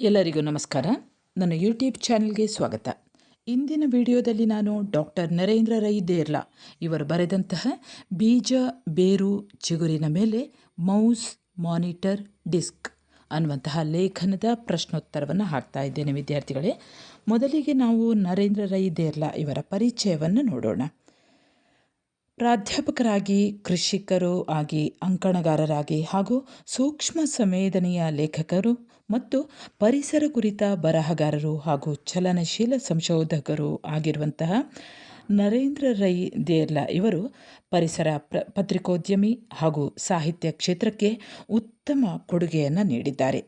ಎಲ್ಲರಿಗೂ ನಮಸ್ಕಾರ. ನನ್ನ ಯೂಟ್ಯೂಬ್ ಚಾನೆಲ್ಗೆ ಸ್ವಾಗತ. ಇಂದಿನ ವಿಡಿಯೋದಲ್ಲಿ ನಾನು ಡಾಕ್ಟರ್ ನರೇಂದ್ರ ರೈ ದೇರ್ಲಾ ಇವರು ಬರೆದಂತಹ ಬೀಜ, ಬೇರು, ಚಿಗುರಿನ ಮೇಲೆ ಮೌಸ್ ಮಾನಿಟರ್ ಡಿಸ್ಕ್ ಅನ್ನುವಂತಹ ಲೇಖನದ ಪ್ರಶ್ನೋತ್ತರವನ್ನು ಹಾಕ್ತಾ ಇದ್ದೇನೆ ವಿದ್ಯಾರ್ಥಿಗಳೇ. ಮೊದಲಿಗೆ ನಾವು ನರೇಂದ್ರ ರೈ ದೇರ್ಲಾ ಇವರ ಪರಿಚಯವನ್ನು ನೋಡೋಣ. ಪ್ರಾಧ್ಯಾಪಕರಾಗಿ, ಕೃಷಿಕರು ಆಗಿ, ಅಂಕಣಗಾರರಾಗಿ ಹಾಗೂ ಸೂಕ್ಷ್ಮ ಸಂವೇದನೆಯ ಲೇಖಕರು ಮತ್ತು ಪರಿಸರ ಕುರಿತ ಬರಹಗಾರರು ಹಾಗೂ ಚಲನಶೀಲ ಸಂಶೋಧಕರು ಆಗಿರುವಂತಹ ನರೇಂದ್ರ ರೈ ದೇರ್ಲಾ ಇವರು ಪರಿಸರ ಪ್ರ ಪತ್ರಿಕೋದ್ಯಮಿ ಹಾಗೂ ಸಾಹಿತ್ಯ ಕ್ಷೇತ್ರಕ್ಕೆ ಉತ್ತಮ ಕೊಡುಗೆಯನ್ನು ನೀಡಿದ್ದಾರೆ.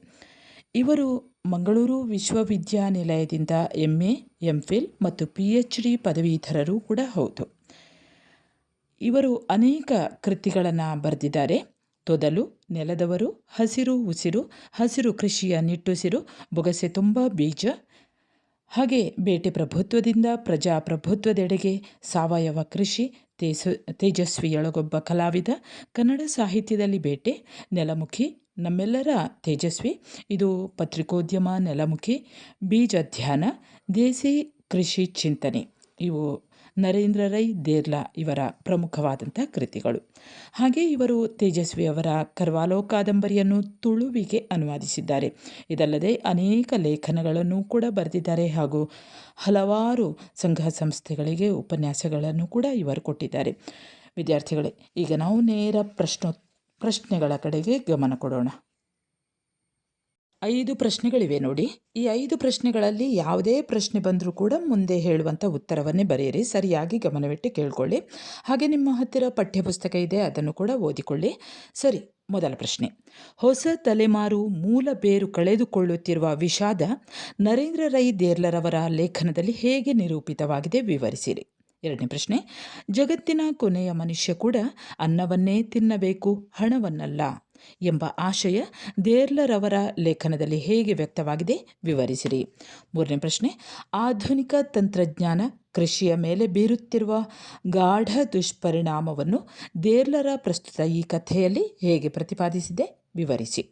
ಇವರು ಮಂಗಳೂರು ವಿಶ್ವವಿದ್ಯಾನಿಲಯದಿಂದ ಎಂ ಎ, ಎಂ ಫಿಲ್ ಮತ್ತು ಪಿ ಎಚ್ ಡಿ ಪದವೀಧರರು ಕೂಡ ಹೌದು. ಇವರು ಅನೇಕ ಕೃತಿಗಳನ್ನು ಬರೆದಿದ್ದಾರೆ. ತೊದಲು ನೆಲದವರು ಹಸಿರು ಉಸಿರು, ಹಸಿರು ಕೃಷಿಯ ನಿಟ್ಟುಸಿರು, ಬೊಗಸೆ ತುಂಬ ಬೀಜ. ಹಾಗೆ ಬೇಟೆ ಪ್ರಭುತ್ವದಿಂದ ಪ್ರಜಾಪ್ರಭುತ್ವದೆಡೆಗೆ ಸಾವಯವ ಕೃಷಿ ತೇಜ, ತೇಜಸ್ವಿಯೊಳಗೊಬ್ಬ ಕಲಾವಿದ, ಕನ್ನಡ ಸಾಹಿತ್ಯದಲ್ಲಿ ಬೇಟೆ, ನೆಲಮುಖಿ, ನಮ್ಮೆಲ್ಲರ ತೇಜಸ್ವಿ. ಇದು ಪತ್ರಿಕೋದ್ಯಮ ನೆಲಮುಖಿ ಬೀಜ ಧ್ಯಾನ ದೇಸಿ ಕೃಷಿ ಚಿಂತನೆ. ಇವು ನರೇಂದ್ರ ರೈ ದೇರ್ಲಾ ಇವರ ಪ್ರಮುಖವಾದಂಥ ಕೃತಿಗಳು. ಹಾಗೆ ಇವರು ತೇಜಸ್ವಿ ಅವರ ಕರ್ವಾಲೋ ಕಾದಂಬರಿಯನ್ನು ತುಳುವಿಗೆ ಅನುವಾದಿಸಿದ್ದಾರೆ. ಇದಲ್ಲದೆ ಅನೇಕ ಲೇಖನಗಳನ್ನು ಕೂಡ ಬರೆದಿದ್ದಾರೆ ಹಾಗೂ ಹಲವಾರು ಸಂಘ ಸಂಸ್ಥೆಗಳಿಗೆ ಉಪನ್ಯಾಸಗಳನ್ನು ಕೂಡ ಇವರು ಕೊಟ್ಟಿದ್ದಾರೆ. ವಿದ್ಯಾರ್ಥಿಗಳೇ, ಈಗ ನಾವು ನೇರ ಪ್ರಶ್ನೋ, ಪ್ರಶ್ನೆಗಳ ಕಡೆಗೆ ಗಮನ ಕೊಡೋಣ. ಐದು ಪ್ರಶ್ನೆಗಳಿವೆ ನೋಡಿ. ಈ ಐದು ಪ್ರಶ್ನೆಗಳಲ್ಲಿ ಯಾವುದೇ ಪ್ರಶ್ನೆ ಬಂದರೂ ಕೂಡ ಮುಂದೆ ಹೇಳುವಂಥ ಉತ್ತರವನ್ನೇ ಬರೆಯಿರಿ. ಸರಿಯಾಗಿ ಗಮನವಿಟ್ಟು ಕೇಳಿಕೊಳ್ಳಿ. ಹಾಗೆ ನಿಮ್ಮ ಹತ್ತಿರ ಪಠ್ಯಪುಸ್ತಕ ಇದೆ, ಅದನ್ನು ಕೂಡ ಓದಿಕೊಳ್ಳಿ. ಸರಿ, ಮೊದಲ ಪ್ರಶ್ನೆ. ಹೊಸ ತಲೆಮಾರು ಮೂಲ ಬೇರು ಕಳೆದುಕೊಳ್ಳುತ್ತಿರುವ ವಿಷಾದ ನರೇಂದ್ರ ರೈ ದೇರ್ಲರವರ ಲೇಖನದಲ್ಲಿ ಹೇಗೆ ನಿರೂಪಿತವಾಗಿದೆ ವಿವರಿಸಿರಿ. ಎರಡನೇ ಪ್ರಶ್ನೆ. ಜಗತ್ತಿನ ಕೊನೆಯ ಮನುಷ್ಯ ಕೂಡ ಅನ್ನವನ್ನೇ ತಿನ್ನಬೇಕು, ಹಣವನ್ನಲ್ಲ. ಎಂಬ ಆಶಯ ದೇರ್ಲರವರ ಲೇಖನದಲ್ಲಿ ಹೇಗೆ ವ್ಯಕ್ತವಾಗಿದೆ ವಿವರಿಸಿರಿ. ಮೂರನೇ ಪ್ರಶ್ನೆ, ಆಧುನಿಕ ತಂತ್ರಜ್ಞಾನ ಕೃಷಿಯ ಮೇಲೆ ಬೀರುತ್ತಿರುವ ಗಾಢ ದುಷ್ಪರಿಣಾಮವನ್ನು ದೇರ್ಲರ ಪ್ರಸ್ತುತ ಈ ಕಥೆಯಲ್ಲಿ ಹೇಗೆ ಪ್ರತಿಪಾದಿಸಿದೆ? ವಿವರಿಸಿ.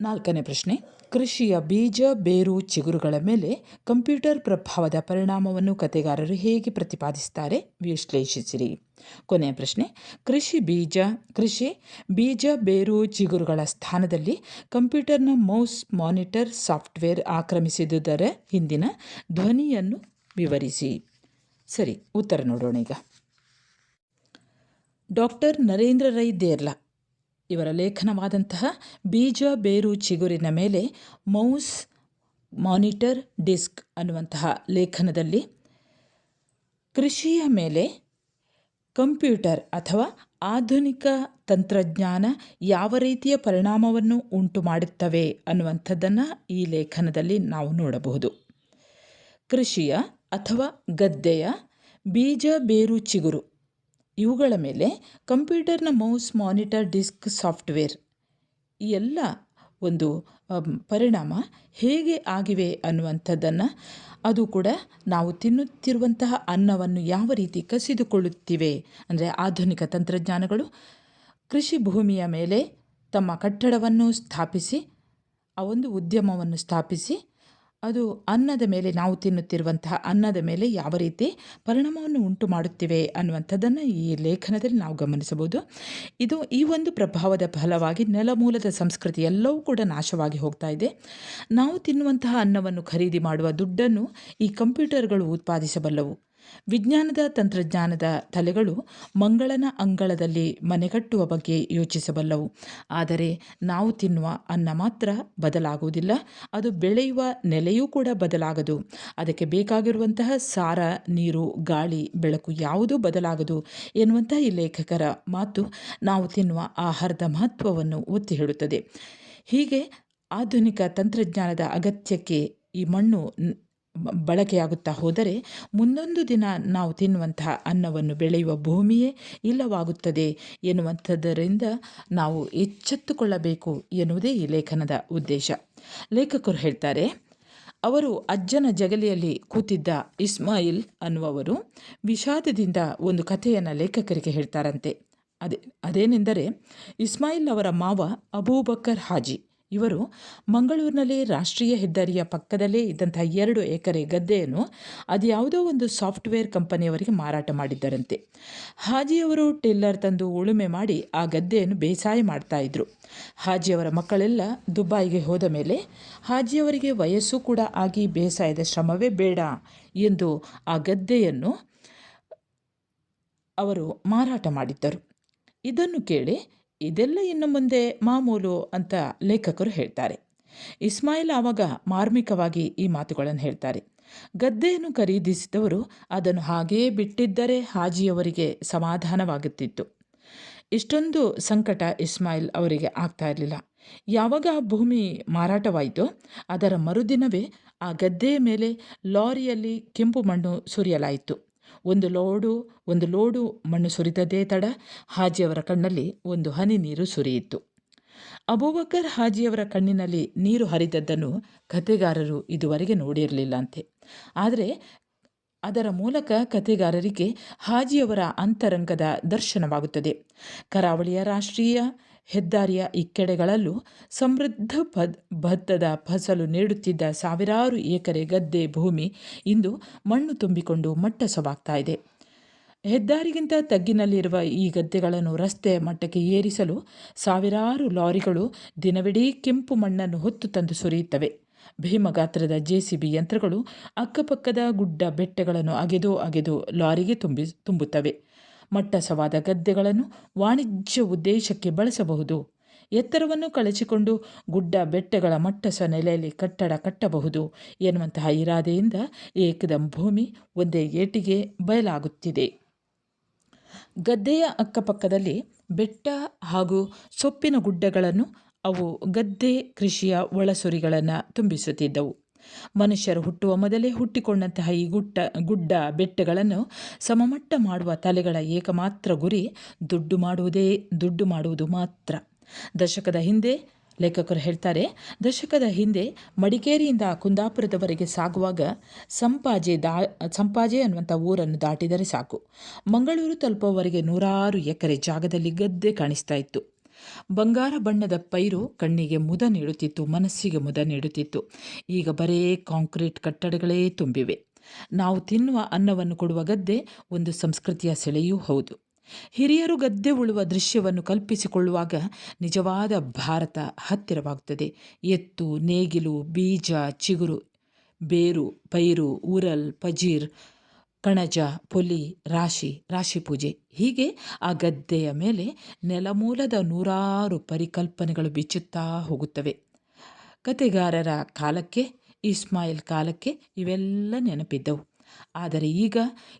ನಾಲ್ಕನೇ ಪ್ರಶ್ನೆ, ಕೃಷಿಯ ಬೀಜ, ಬೇರು, ಚಿಗುರುಗಳ ಮೇಲೆ ಕಂಪ್ಯೂಟರ್ ಪ್ರಭಾವದ ಪರಿಣಾಮವನ್ನು ಕತೆಗಾರರು ಹೇಗೆ ಪ್ರತಿಪಾದಿಸುತ್ತಾರೆ ವಿಶ್ಲೇಷಿಸಿರಿ. ಕೊನೆಯ ಪ್ರಶ್ನೆ, ಕೃಷಿ ಬೀಜ ಕೃಷಿ ಬೀಜ, ಬೇರು, ಚಿಗುರುಗಳ ಸ್ಥಾನದಲ್ಲಿ ಕಂಪ್ಯೂಟರ್ನ ಮೌಸ್ ಮಾನಿಟರ್ ಸಾಫ್ಟ್ವೇರ್ ಆಕ್ರಮಿಸಿದುದರ ಹಿಂದಿನ ಧ್ವನಿಯನ್ನು ವಿವರಿಸಿ. ಸರಿ, ಉತ್ತರ ನೋಡೋಣ ಈಗ. ಡಾಕ್ಟರ್ ನರೇಂದ್ರ ರೈ ದೇರ್ಲಾ ಇವರ ಲೇಖನವಾದಂತಹ ಬೀಜ, ಬೇರು, ಚಿಗುರಿನ ಮೇಲೆ ಮೌಸ್ ಮಾನಿಟರ್ ಡಿಸ್ಕ್ ಅನ್ನುವಂತಹ ಲೇಖನದಲ್ಲಿ ಕೃಷಿಯ ಮೇಲೆ ಕಂಪ್ಯೂಟರ್ ಅಥವಾ ಆಧುನಿಕ ತಂತ್ರಜ್ಞಾನ ಯಾವ ರೀತಿಯ ಪರಿಣಾಮವನ್ನು ಉಂಟು ಮಾಡುತ್ತವೆ ಅನ್ನುವಂಥದ್ದನ್ನು ಈ ಲೇಖನದಲ್ಲಿ ನಾವು ನೋಡಬಹುದು. ಕೃಷಿಯ ಅಥವಾ ಗದ್ದೆಯ ಬೀಜ, ಬೇರು, ಚಿಗುರು ಇವುಗಳ ಮೇಲೆ ಕಂಪ್ಯೂಟರ್ನ ಮೌಸ್ ಮಾನಿಟರ್ ಡಿಸ್ಕ್ ಸಾಫ್ಟ್ವೇರ್ ಈ ಎಲ್ಲ ಒಂದು ಪರಿಣಾಮ ಹೇಗೆ ಆಗಿವೆ ಅನ್ನುವಂಥದ್ದನ್ನು ಅದು ಕೂಡ ನಾವು ತಿನ್ನುತ್ತಿರುವಂತಹ ಅನ್ನವನ್ನು ಯಾವ ರೀತಿ ಕಸಿದುಕೊಳ್ಳುತ್ತಿವೆ ಅಂದರೆ ಆಧುನಿಕ ತಂತ್ರಜ್ಞಾನಗಳು ಕೃಷಿ ಭೂಮಿಯ ಮೇಲೆ ತಮ್ಮ ಕಟ್ಟಡವನ್ನು ಸ್ಥಾಪಿಸಿ, ಆ ಒಂದು ಉದ್ಯಮವನ್ನು ಸ್ಥಾಪಿಸಿ ಅದು ಅನ್ನದ ಮೇಲೆ ನಾವು ತಿನ್ನುತ್ತಿರುವಂತಹ ಅನ್ನದ ಮೇಲೆ ಯಾವ ರೀತಿ ಪರಿಣಾಮವನ್ನು ಉಂಟು ಮಾಡುತ್ತಿವೆ ಅನ್ನುವಂಥದ್ದನ್ನು ಈ ಲೇಖನದಲ್ಲಿ ನಾವು ಗಮನಿಸಬಹುದು. ಇದು ಈ ಒಂದು ಪ್ರಭಾವದ ಫಲವಾಗಿ ನೆಲಮೂಲದ ಸಂಸ್ಕೃತಿ ಎಲ್ಲವೂ ಕೂಡ ನಾಶವಾಗಿ ಹೋಗ್ತಾ ಇದೆ. ನಾವು ತಿನ್ನುವಂತಹ ಅನ್ನವನ್ನು ಖರೀದಿ ಮಾಡುವ ದುಡ್ಡನ್ನು ಈ ಕಂಪ್ಯೂಟರ್ಗಳು ಉತ್ಪಾದಿಸಬಲ್ಲವು. ವಿಜ್ಞಾನದ ತಂತ್ರಜ್ಞಾನದ ತಲೆಗಳು ಮಂಗಳನ ಅಂಗಳದಲ್ಲಿ ಮನೆಗಟ್ಟುವ ಬಗ್ಗೆ ಯೋಚಿಸಬಲ್ಲವು. ಆದರೆ ನಾವು ತಿನ್ನುವ ಅನ್ನ ಮಾತ್ರ ಬದಲಾಗುವುದಿಲ್ಲ, ಅದು ಬೆಳೆಯುವ ನೆಲೆಯೂ ಕೂಡ ಬದಲಾಗದು. ಅದಕ್ಕೆ ಬೇಕಾಗಿರುವಂತಹ ಸಾರ, ನೀರು, ಗಾಳಿ, ಬೆಳಕು ಯಾವುದೂ ಬದಲಾಗದು ಎನ್ನುವಂತಹ ಈ ಲೇಖಕರ ಮಾತು ನಾವು ತಿನ್ನುವ ಆಹಾರದ ಮಹತ್ವವನ್ನು ಒತ್ತಿ ಹೇಳುತ್ತದೆ. ಹೀಗೆ ಆಧುನಿಕ ತಂತ್ರಜ್ಞಾನದ ಅಗತ್ಯಕ್ಕೆ ಈ ಮಣ್ಣು ಬಳಕೆಯಾಗುತ್ತಾ ಹೋದರೆ ಮುಂದೊಂದು ದಿನ ನಾವು ತಿನ್ನುವಂತಹ ಅನ್ನವನ್ನು ಬೆಳೆಯುವ ಭೂಮಿಯೇ ಇಲ್ಲವಾಗುತ್ತದೆ ಎನ್ನುವಂಥದ್ದರಿಂದ ನಾವು ಎಚ್ಚೆತ್ತುಕೊಳ್ಳಬೇಕು ಎನ್ನುವುದೇ ಈ ಲೇಖನದ ಉದ್ದೇಶ. ಲೇಖಕರು ಹೇಳ್ತಾರೆ, ಅವರು ಅಜ್ಜನ ಜಗಲಿಯಲ್ಲಿ ಕೂತಿದ್ದ ಇಸ್ಮಾಯಿಲ್ ಅನ್ನುವರು ವಿಷಾದದಿಂದ ಒಂದು ಕಥೆಯನ್ನು ಲೇಖಕರಿಗೆ ಹೇಳ್ತಾರಂತೆ. ಅದೇ, ಅದೇನೆಂದರೆ ಇಸ್ಮಾಯಿಲ್ ಅವರ ಮಾವ ಅಬೂಬಕರ್ ಹಾಜಿ. ಇವರು ಮಂಗಳೂರಿನಲ್ಲಿ ರಾಷ್ಟ್ರೀಯ ಹೆದ್ದಾರಿಯ ಪಕ್ಕದಲ್ಲೇ ಇದ್ದಂಥ ಎರಡು ಎಕರೆ ಗದ್ದೆಯನ್ನು ಅದು ಯಾವುದೋ ಒಂದು ಸಾಫ್ಟ್ವೇರ್ ಕಂಪನಿಯವರಿಗೆ ಮಾರಾಟ ಮಾಡಿದ್ದರಂತೆ. ಹಾಜಿಯವರು ಟಿಲ್ಲರ್ ತಂದು ಉಳುಮೆ ಮಾಡಿ ಆ ಗದ್ದೆಯನ್ನು ಬೇಸಾಯ ಮಾಡ್ತಾ ಇದ್ರು. ಹಾಜಿಯವರ ಮಕ್ಕಳೆಲ್ಲ ದುಬಾಯಿಗೆ ಹೋದ ಮೇಲೆ ಹಾಜಿಯವರಿಗೆ ವಯಸ್ಸು ಕೂಡ ಆಗಿ ಬೇಸಾಯದ ಶ್ರಮವೇ ಬೇಡ ಎಂದು ಆ ಗದ್ದೆಯನ್ನು ಅವರು ಮಾರಾಟ ಮಾಡಿದ್ದರು. ಇದನ್ನು ಕೇಳಿ ಇದೆಲ್ಲ ಇನ್ನು ಮುಂದೆ ಮಾಮೂಲು ಅಂತ ಲೇಖಕರು ಹೇಳ್ತಾರೆ. ಇಸ್ಮಾಯಿಲ್ ಆವಾಗ ಮಾರ್ಮಿಕವಾಗಿ ಈ ಮಾತುಗಳನ್ನು ಹೇಳ್ತಾರೆ. ಗದ್ದೆಯನ್ನು ಖರೀದಿಸಿದವರು ಅದನ್ನು ಹಾಗೇ ಬಿಟ್ಟಿದ್ದರೆ ಹಾಜಿಯವರಿಗೆ ಸಮಾಧಾನವಾಗುತ್ತಿತ್ತು. ಇಷ್ಟೊಂದು ಸಂಕಟ ಇಸ್ಮಾಯಿಲ್ ಅವರಿಗೆ ಆಗ್ತಾ ಇರಲಿಲ್ಲ. ಯಾವಾಗ ಭೂಮಿ ಮಾರಾಟವಾಯಿತೋ ಅದರ ಮರುದಿನವೇ ಆ ಗದ್ದೆಯ ಮೇಲೆ ಲಾರಿಯಲ್ಲಿ ಕೆಂಪು ಮಣ್ಣು ಸುರಿಯಲಾಯಿತು. ಒಂದು ಲೋಡು ಒಂದು ಲೋಡು ಮಣ್ಣು ಸುರಿದದೇ ತಡ, ಹಾಜಿಯವರ ಕಣ್ಣಲ್ಲಿ ಒಂದು ಹನಿ ನೀರು ಸುರಿಯಿತು. ಅಬೂಬಕರ್ ಹಾಜಿಯವರ ಕಣ್ಣಿನಲ್ಲಿ ನೀರು ಹರಿದದ್ದನ್ನು ಕತೆಗಾರರು ಇದುವರೆಗೆ ನೋಡಿರಲಿಲ್ಲಂತೆ. ಆದರೆ ಅದರ ಮೂಲಕ ಕಥೆಗಾರರಿಗೆ ಹಾಜಿಯವರ ಅಂತರಂಗದ ದರ್ಶನವಾಗುತ್ತದೆ. ಕರಾವಳಿಯ ರಾಷ್ಟ್ರೀಯ ಹೆದ್ದಾರಿಯ ಇಕ್ಕೆಡೆಗಳಲ್ಲೂ ಸಮೃದ್ಧ ಪದ್, ಭತ್ತದ ಫಸಲು ನೀಡುತ್ತಿದ್ದ ಸಾವಿರಾರು ಎಕರೆ ಗದ್ದೆ ಭೂಮಿ ಇಂದು ಮಣ್ಣು ತುಂಬಿಕೊಂಡು ಮಟ್ಟಸವಾಗ್ತಾ ಇದೆ. ಹೆದ್ದಾರಿಗಿಂತ ತಗ್ಗಿನಲ್ಲಿರುವ ಈ ಗದ್ದೆಗಳನ್ನು ರಸ್ತೆಯ ಮಟ್ಟಕ್ಕೆ ಏರಿಸಲು ಸಾವಿರಾರು ಲಾರಿಗಳು ದಿನವಿಡೀ ಕೆಂಪು ಮಣ್ಣನ್ನು ಹೊತ್ತು ತಂದು ಸುರಿಯುತ್ತವೆ. ಭೀಮಗಾತ್ರದ ಜೆಸಿಬಿ ಯಂತ್ರಗಳು ಅಕ್ಕಪಕ್ಕದ ಗುಡ್ಡ ಬೆಟ್ಟಗಳನ್ನು ಅಗೆದು ಅಗೆದು ಲಾರಿಗೆ ತುಂಬಿ, ತುಂಬುತ್ತವೆ. ಮಟ್ಟಸವಾದ ಗದ್ದೆಗಳನ್ನು ವಾಣಿಜ್ಯ ಉದ್ದೇಶಕ್ಕೆ ಬಳಸಬಹುದು. ಎತ್ತರವನ್ನು ಕಳಚಿಕೊಂಡು ಗುಡ್ಡ ಬೆಟ್ಟಗಳ ಮಟ್ಟಸ ನೆಲೆಯಲ್ಲಿ ಕಟ್ಟಡ ಕಟ್ಟಬಹುದು ಎನ್ನುವಂತಹ ಇರಾದೆಯಿಂದ ಏಕದಂ ಭೂಮಿ ಒಂದೇ ಏಟಿಗೆ ಬಯಲಾಗುತ್ತಿದೆ. ಗದ್ದೆಯ ಅಕ್ಕಪಕ್ಕದಲ್ಲಿ ಬೆಟ್ಟ ಹಾಗೂ ಸೊಪ್ಪಿನ ಗುಡ್ಡಗಳನ್ನು ಅವು ಗದ್ದೆ, ಕೃಷಿಯ ಒಳಸುರಿಗಳನ್ನು ತುಂಬಿಸುತ್ತಿದ್ದವು. ಮನುಷ್ಯರು ಹುಟ್ಟುವ ಮೊದಲೇ ಹುಟ್ಟಿಕೊಂಡಂತಹ ಈ ಗುಟ್ಟ, ಗುಡ್ಡ ಬೆಟ್ಟಗಳನ್ನು ಸಮಮಟ್ಟ ಮಾಡುವ ತಲೆಗಳ ಏಕಮಾತ್ರ ಗುರಿ ದುಡ್ಡು ಮಾಡುವುದೇ, ದುಡ್ಡು ಮಾಡುವುದು ಮಾತ್ರ. ದಶಕದ ಹಿಂದೆ ಲೇಖಕರು ಹೇಳ್ತಾರೆ, ದಶಕದ ಹಿಂದೆ ಮಡಿಕೇರಿಯಿಂದ ಕುಂದಾಪುರದವರೆಗೆ ಸಾಗುವಾಗ ಸಂಪಾಜೆ ದಾ, ಸಂಪಾಜೆ ಅನ್ನುವಂಥ ಊರನ್ನು ದಾಟಿದರೆ ಸಾಕು. ಮಂಗಳೂರು ತಲುಪುವವರೆಗೆ ನೂರಾರು ಎಕರೆ ಜಾಗದಲ್ಲಿ ಗದ್ದೆ ಕಾಣಿಸ್ತಾ ಇತ್ತು. ಬಂಗಾರ ಬಣ್ಣದ ಪೈರು ಕಣ್ಣಿಗೆ ಮುದ ನೀಡುತ್ತಿತ್ತು, ಮನಸ್ಸಿಗೆ ಮುದ ನೀಡುತ್ತಿತ್ತು. ಈಗ ಬರೇ ಕಾಂಕ್ರೀಟ್ ಕಟ್ಟಡಗಳೇ ತುಂಬಿವೆ. ನಾವು ತಿನ್ನುವ ಅನ್ನವನ್ನು ಕೊಡುವ ಗದ್ದೆ ಒಂದು ಸಂಸ್ಕೃತಿಯ ಸೆಳೆಯೂ ಹೌದು. ಹಿರಿಯರು ಗದ್ದೆ ಉಳುವ ದೃಶ್ಯವನ್ನು ಕಲ್ಪಿಸಿಕೊಳ್ಳುವಾಗ ನಿಜವಾದ ಭಾರತ ಹತ್ತಿರವಾಗುತ್ತದೆ. ಎತ್ತು, ನೇಗಿಲು, ಬೀಜ, ಚಿಗುರು, ಬೇರು, ಪೈರು ಉರಲ್ ಪಜೀರ್ ಕಣಜ, ಪೊಲಿ, ರಾಶಿ ರಾಶಿ ಪೂಜೆ. ಹೀಗೆ ಆ ಗದ್ದೆಯ ಮೇಲೆ ನೆಲಮೂಲದ ನೂರಾರು ಪರಿಕಲ್ಪನೆಗಳು ಬಿಚ್ಚುತ್ತಾ ಹೋಗುತ್ತವೆ. ಕತೆಗಾರರ ಕಾಲಕ್ಕೆ, ಇಸ್ಮಾಯಿಲ್ ಕಾಲಕ್ಕೆ ಇವೆಲ್ಲ ನೆನಪಿದ್ದವು. ಆದರೆ ಈಗ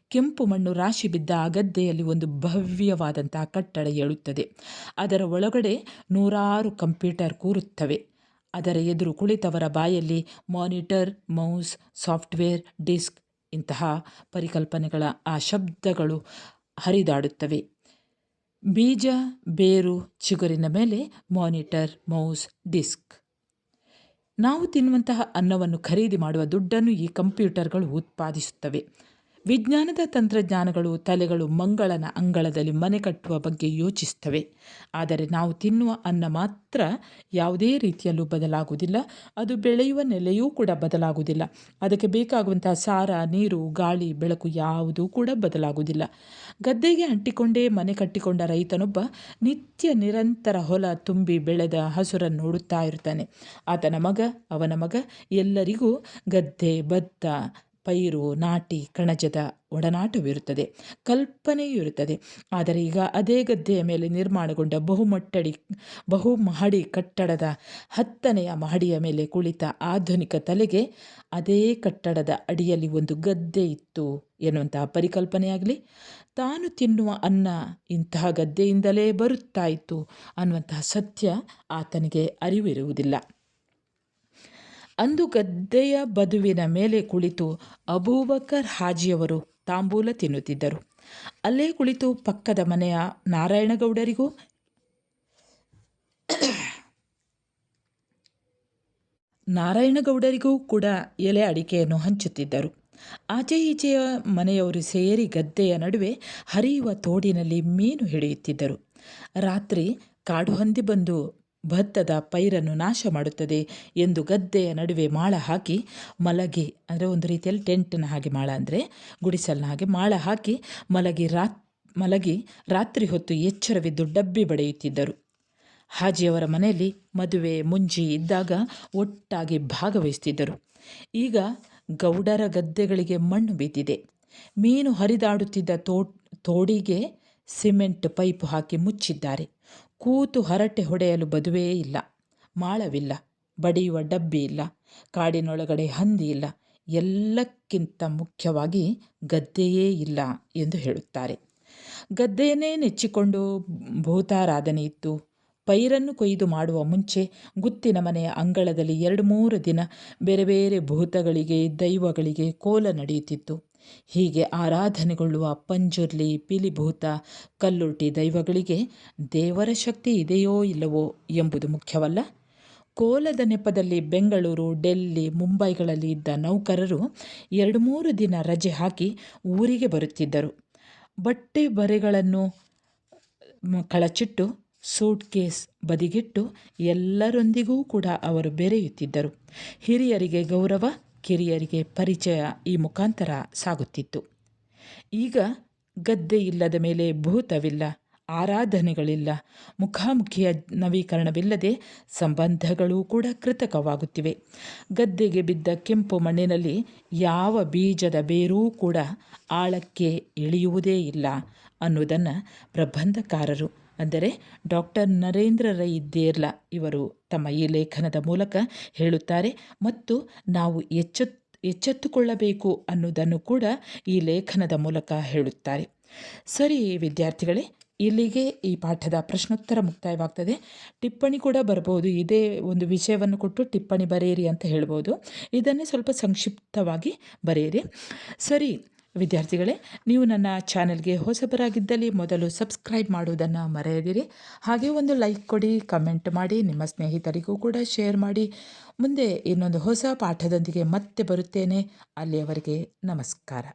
ಕೆಂಪು ಮಣ್ಣು ರಾಶಿ ಬಿದ್ದ ಆ ಗದ್ದೆಯಲ್ಲಿ ಒಂದು ಭವ್ಯವಾದಂತಹ ಕಟ್ಟಡ ಏಳುತ್ತದೆ. ಅದರ ಒಳಗಡೆ ನೂರಾರು ಕಂಪ್ಯೂಟರ್ ಕೂರುತ್ತವೆ. ಅದರ ಎದುರು ಕುಳಿತವರ ಬಾಯಲ್ಲಿ ಮಾನಿಟರ್, ಮೌಸ್, ಸಾಫ್ಟ್ವೇರ್, ಡಿಸ್ಕ್ ಇಂತಹ ಪರಿಕಲ್ಪನೆಗಳ ಆ ಶಬ್ದಗಳು ಹರಿದಾಡುತ್ತವೆ. ಬೀಜ, ಬೇರು, ಚಿಗುರಿನ ಮೇಲೆ ಮಾನಿಟರ್, ಮೌಸ್, ಡಿಸ್ಕ್. ನಾವು ತಿನ್ನುವಂತಹ ಅನ್ನವನ್ನು ಖರೀದಿ ಮಾಡುವ ದುಡ್ಡನ್ನು ಈ ಕಂಪ್ಯೂಟರ್ಗಳು ಉತ್ಪಾದಿಸುತ್ತವೆ. ವಿಜ್ಞಾನದ ತಂತ್ರಜ್ಞಾನಗಳು ತಲೆಗಳು ಮಂಗಳನ ಅಂಗಳದಲ್ಲಿ ಮನೆ ಕಟ್ಟುವ ಬಗ್ಗೆ ಯೋಚಿಸ್ತವೆ. ಆದರೆ ನಾವು ತಿನ್ನುವ ಅನ್ನ ಮಾತ್ರ ಯಾವುದೇ ರೀತಿಯಲ್ಲೂ ಬದಲಾಗುವುದಿಲ್ಲ. ಅದು ಬೆಳೆಯುವ ನೆಲೆಯೂ ಕೂಡ ಬದಲಾಗುವುದಿಲ್ಲ. ಅದಕ್ಕೆ ಬೇಕಾಗುವಂತಹ ಸಾರ, ನೀರು, ಗಾಳಿ, ಬೆಳಕು ಯಾವುದೂ ಕೂಡ ಬದಲಾಗುವುದಿಲ್ಲ. ಗದ್ದೆಗೆ ಅಂಟಿಕೊಂಡೇ ಮನೆ ಕಟ್ಟಿಕೊಂಡ ರೈತನೊಬ್ಬ ನಿತ್ಯ ನಿರಂತರ ಹೊಲ ತುಂಬಿ ಬೆಳೆದ ಹಸುರನ್ನು ನೋಡುತ್ತಾ ಇರ್ತಾನೆ ಆತನ ಮಗ, ಅವನ ಮಗ ಎಲ್ಲರಿಗೂ ಗದ್ದೆ, ಭತ್ತ ಪೈರು, ನಾಟಿ, ಕಣಜದ ಒಡನಾಟವಿರುತ್ತದೆ ಕಲ್ಪನೆಯೂ ಇರುತ್ತದೆ ಆದರೆ ಈಗ ಅದೇ ಗದ್ದೆಯ ಮೇಲೆ ನಿರ್ಮಾಣಗೊಂಡ ಬಹುಮಟ್ಟಡಿ ಬಹು ಮಹಡಿ ಕಟ್ಟಡದ ಹತ್ತನೆಯ ಮಹಡಿಯ ಮೇಲೆ ಕುಳಿತ ಆಧುನಿಕ ತಲೆಗೆ ಅದೇ ಕಟ್ಟಡದ ಅಡಿಯಲ್ಲಿ ಒಂದು ಗದ್ದೆ ಇತ್ತು ಎನ್ನುವಂತಹ ಪರಿಕಲ್ಪನೆಯಾಗಲಿ. ತಾನು ತಿನ್ನುವ ಅನ್ನ ಇಂತಹ ಗದ್ದೆಯಿಂದಲೇ ಬರುತ್ತಾ ಅನ್ನುವಂತಹ ಸತ್ಯ ಆತನಿಗೆ ಅರಿವಿರುವುದಿಲ್ಲ. ಅಂದು ಗದ್ದೆಯ ಬದುವಿನ ಮೇಲೆ ಕುಳಿತು ಅಬೂಬಕರ್ ಹಾಜಿಯವರು ತಾಂಬೂಲ ತಿನ್ನುತ್ತಿದ್ದರು. ಅಲ್ಲೇ ಕುಳಿತು ಪಕ್ಕದ ಮನೆಯ ನಾರಾಯಣಗೌಡರಿಗೂ ನಾರಾಯಣಗೌಡರಿಗೂ ಕೂಡ ಎಲೆ ಅಡಿಕೆಯನ್ನು ಹಂಚುತ್ತಿದ್ದರು. ಆಚೆ ಈಚೆಯ ಮನೆಯವರು ಸೇರಿ ಗದ್ದೆಯ ನಡುವೆ ಹರಿಯುವ ತೋಡಿನಲ್ಲಿ ಮೀನು ಹಿಡಿಯುತ್ತಿದ್ದರು. ರಾತ್ರಿ ಕಾಡು ಹಂದಿ ಬಂದು ಭತ್ತದ ಪೈರನ್ನು ನಾಶ ಮಾಡುತ್ತದೆ ಎಂದು ಗದ್ದೆಯ ನಡುವೆ ಮಾಳ ಹಾಕಿ ಮಲಗಿ, ಅಂದರೆ ಒಂದು ರೀತಿಯಲ್ಲಿ ಟೆಂಟ್ನ ಹಾಗೆ ಮಾಳ ಅಂದರೆ ಗುಡಿಸಲಿನ ಹಾಗೆ ಮಾಳ ಹಾಕಿ ಮಲಗಿ ರಾತ್, ಮಲಗಿ ರಾತ್ರಿ ಹೊತ್ತು ಎಚ್ಚರವಿದ್ದು ಡಬ್ಬಿ ಬಡೆಯುತ್ತಿದ್ದರು. ಹಾಜಿಯವರ ಮನೆಯಲ್ಲಿ ಮದುವೆ, ಮುಂಜಿ ಇದ್ದಾಗ ಒಟ್ಟಾಗಿ ಭಾಗವಹಿಸುತ್ತಿದ್ದರು. ಈಗ ಗೌಡರ ಗದ್ದೆಗಳಿಗೆ ಮಣ್ಣು ಬಿದ್ದಿದೆ ಮೀನು ಹರಿದಾಡುತ್ತಿದ್ದ ತೋ, ತೋಡಿಗೆ ಸಿಮೆಂಟ್ ಪೈಪ್ ಹಾಕಿ ಮುಚ್ಚಿದ್ದಾರೆ. ಕೂತು ಹರಟೆ ಹೊಡೆಯಲು ಬದುವೇ ಇಲ್ಲ. ಮಾಳವಿಲ್ಲ, ಬಡಿಯುವ ಡಬ್ಬಿ ಇಲ್ಲ, ಕಾಡಿನೊಳಗಡೆ ಹಂದಿ ಇಲ್ಲ, ಎಲ್ಲಕ್ಕಿಂತ ಮುಖ್ಯವಾಗಿ ಗದ್ದೆಯೇ ಇಲ್ಲ ಎಂದು ಹೇಳುತ್ತಾರೆ. ಗದ್ದೆಯನ್ನೇ ನೆಚ್ಚಿಕೊಂಡು ಭೂತಾರಾಧನೆ ಇತ್ತು. ಪೈರನ್ನು ಕೊಯ್ದು ಮಾಡುವ ಮುಂಚೆ ಗುತ್ತಿನ ಮನೆಯ ಅಂಗಳದಲ್ಲಿ ಎರಡು ಮೂರು ದಿನ ಬೇರೆ ಬೇರೆ ಭೂತಗಳಿಗೆ, ದೈವಗಳಿಗೆ ಕೋಲ ನಡೆಯುತ್ತಿತ್ತು. ಹೀಗೆ ಆರಾಧನೆಗೊಳ್ಳುವ ಪಂಜುರ್ಲಿ, ಪಿಲಿಭೂತ, ಕಲ್ಲುರ್ಟಿ ದೈವಗಳಿಗೆ ದೇವರ ಶಕ್ತಿ ಇದೆಯೋ ಇಲ್ಲವೋ ಎಂಬುದು ಮುಖ್ಯವಲ್ಲ. ಕೋಲದ ನೆಪದಲ್ಲಿ ಬೆಂಗಳೂರು, ಡೆಲ್ಲಿ, ಮುಂಬೈಗಳಲ್ಲಿ ಇದ್ದ ನೌಕರರು ಎರಡು ಮೂರು ದಿನ ರಜೆ ಹಾಕಿ ಊರಿಗೆ ಬರುತ್ತಿದ್ದರು. ಬಟ್ಟೆ ಬರೆಗಳನ್ನು ಕಳಚಿಟ್ಟು, ಸೂಟ್ ಕೇಸ್ ಬದಿಗಿಟ್ಟು ಎಲ್ಲರೊಂದಿಗೂ ಕೂಡ ಅವರು ಬೆರೆಯುತ್ತಿದ್ದರು. ಹಿರಿಯರಿಗೆ ಗೌರವ ಕಿರಿಯರಿಗೆ ಪರಿಚಯ ಈ ಮುಖಾಂತರ ಸಾಗುತ್ತಿತ್ತು. ಈಗ ಗದ್ದೆ ಇಲ್ಲದ ಮೇಲೆ ಭೂತವಿಲ್ಲ, ಆರಾಧನೆಗಳಿಲ್ಲ, ಮುಖಾಮುಖಿಯ ನವೀಕರಣವಿಲ್ಲದೆ ಸಂಬಂಧಗಳು ಕೂಡ ಕೃತಕವಾಗುತ್ತಿವೆ. ಗದ್ದೆಗೆ ಬಿದ್ದ ಕೆಂಪು ಮಣ್ಣಿನಲ್ಲಿ ಯಾವ ಬೀಜದ ಬೇರೂ ಕೂಡ ಆಳಕ್ಕೆ ಇಳಿಯುವುದೇ ಇಲ್ಲ ಅನ್ನುವುದನ್ನು ಪ್ರಬಂಧಕಾರರು ಅಂದರೆ ಡಾಕ್ಟರ್ ನರೇಂದ್ರ ರೈ ದೇರ್ಲ ಇವರು ತಮ್ಮ ಈ ಲೇಖನದ ಮೂಲಕ ಹೇಳುತ್ತಾರೆ, ಮತ್ತು ನಾವು ಎಚ್ಚೆತ್, ಎಚ್ಚೆತ್ತುಕೊಳ್ಳಬೇಕು ಅನ್ನೋದನ್ನು ಕೂಡ ಈ ಲೇಖನದ ಮೂಲಕ ಹೇಳುತ್ತಾರೆ. ಸರಿ ವಿದ್ಯಾರ್ಥಿಗಳೇ, ಇಲ್ಲಿಗೆ ಈ ಪಾಠದ ಪ್ರಶ್ನೋತ್ತರ ಮುಕ್ತಾಯವಾಗ್ತದೆ. ಟಿಪ್ಪಣಿ ಕೂಡ ಬರ್ಬೋದು. ಇದೇ ಒಂದು ವಿಷಯವನ್ನು ಕೊಟ್ಟು ಟಿಪ್ಪಣಿ ಬರೆಯಿರಿ ಅಂತ ಹೇಳ್ಬೋದು. ಇದನ್ನೇ ಸ್ವಲ್ಪ ಸಂಕ್ಷಿಪ್ತವಾಗಿ ಬರೆಯಿರಿ. ಸರಿ ವಿದ್ಯಾರ್ಥಿಗಳೇ, ನೀವು ನನ್ನ ಚಾನೆಲ್ಗೆ ಹೊಸಬರಾಗಿದ್ದಲ್ಲಿ ಮೊದಲು ಸಬ್ಸ್ಕ್ರೈಬ್ ಮಾಡುವುದನ್ನು ಮರೆಯದಿರಿ. ಹಾಗೆ ಒಂದು ಲೈಕ್ ಕೊಡಿ, ಕಮೆಂಟ್ ಮಾಡಿ, ನಿಮ್ಮ ಸ್ನೇಹಿತರಿಗೂ ಕೂಡ ಶೇರ್ ಮಾಡಿ. ಮುಂದೆ ಇನ್ನೊಂದು ಹೊಸ ಪಾಠದೊಂದಿಗೆ ಮತ್ತೆ ಬರುತ್ತೇನೆ. ಅಲ್ಲಿಯವರೆಗೆ ನಮಸ್ಕಾರ.